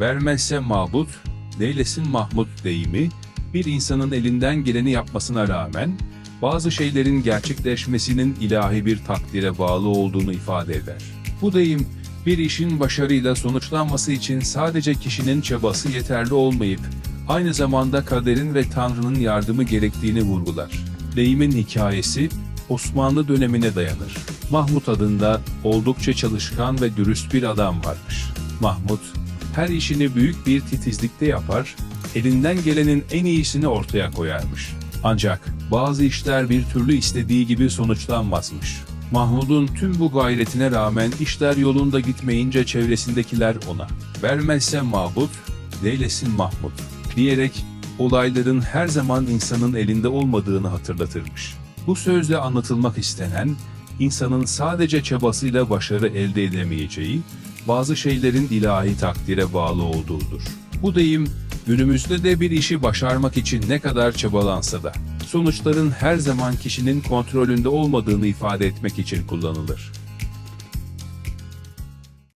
Vermezse mabut, neylesin Mahmut deyimi, bir insanın elinden geleni yapmasına rağmen, bazı şeylerin gerçekleşmesinin ilahi bir takdire bağlı olduğunu ifade eder. Bu deyim, bir işin başarıyla sonuçlanması için sadece kişinin çabası yeterli olmayıp, aynı zamanda kaderin ve Tanrı'nın yardımı gerektiğini vurgular. Deyimin hikayesi, Osmanlı dönemine dayanır. Mahmut adında oldukça çalışkan ve dürüst bir adam varmış. Mahmut, her işini büyük bir titizlikte yapar, elinden gelenin en iyisini ortaya koyarmış. Ancak bazı işler bir türlü istediği gibi sonuçlanmazmış. Mahmud'un tüm bu gayretine rağmen işler yolunda gitmeyince çevresindekiler ona vermezse Mahmud, neylesin Mahmud diyerek olayların her zaman insanın elinde olmadığını hatırlatırmış. Bu sözle anlatılmak istenen, insanın sadece çabasıyla başarı elde edemeyeceği, bazı şeylerin ilahi takdire bağlı olduğudur. Bu deyim, günümüzde de bir işi başarmak için ne kadar çabalansa da, sonuçların her zaman kişinin kontrolünde olmadığını ifade etmek için kullanılır.